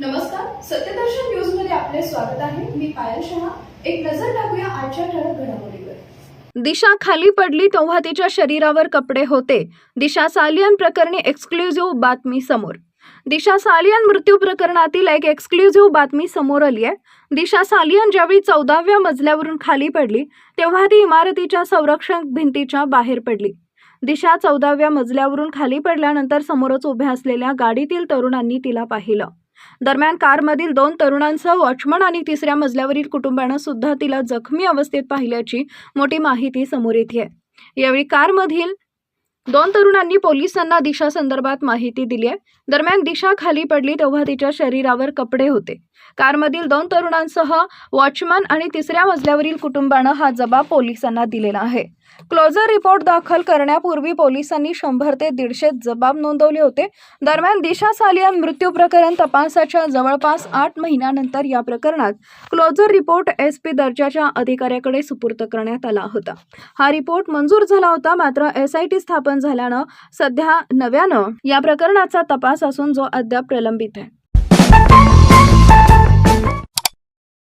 नमस्कार सत्यदर्शन न्यूजमध्ये आपले स्वागत आहे. मी पायल शहा. एक नजर टाकूया आजच्या ठळक घडामोडीवर. दिशा खाली पडली तेव्हा तिच्या शरीरावर कपडे होते. दिशा सालियन प्रकरणी एक्सक्लुझिव्ह बातमी समोर. दिशा सालियन मृत्यू प्रकरणातील एक एक्सक्लुझिव्ह बातमी समोर आली आहे. दिशा सालियन ज्यावेळी चौदाव्या मजल्यावरून खाली पडली तेव्हा ती इमारतीच्या संरक्षक भिंतीच्या बाहेर पडली. दिशा चौदाव्या मजल्यावरून खाली पडल्यानंतर समोरच उभ्या असलेल्या गाडीतील तरुणांनी तिला पाहिलं. दरम्यान कारमधील दोन तरुणांसह वॉचमन आणि तिसऱ्या मजल्यावरील कुटुंबानं सुद्धा तिला जखमी अवस्थेत पाहिल्याची मोठी माहिती समोर येते यावेळी कारमधील दोन तरुणांनी पोलिसांना दिशा संदर्भात माहिती दिली आहे दरम्यान दिशा खाली पडली तेव्हा तिच्या शरीरावर कपडे होते. कारमधील दोन तरुणांसह वॉचमन आणि तिसऱ्या मजल्यावरील कुटुंबानं हा जबाब पोलिसांना दिलेला आहे. क्लोजर रिपोर्ट दाखल करण्यापूर्वी पोलिसांनी शंभर ते दीडशे जबाब नोंदवले होते. दरम्यान दिशा सालियन मृत्यू प्रकरण तपासाच्या जवळपास आठ महिन्यानंतर या प्रकरणात क्लोजर रिपोर्ट एस पी दर्जाच्या अधिकाऱ्याकडे सुपूर्द करण्यात आला होता. हा रिपोर्ट मंजूर झाला होता मात्र एस आय टी स्थापन झाल्यानं सध्या नव्यानं या प्रकरणाचा तपास असून जो अद्याप प्रलंबित आहे.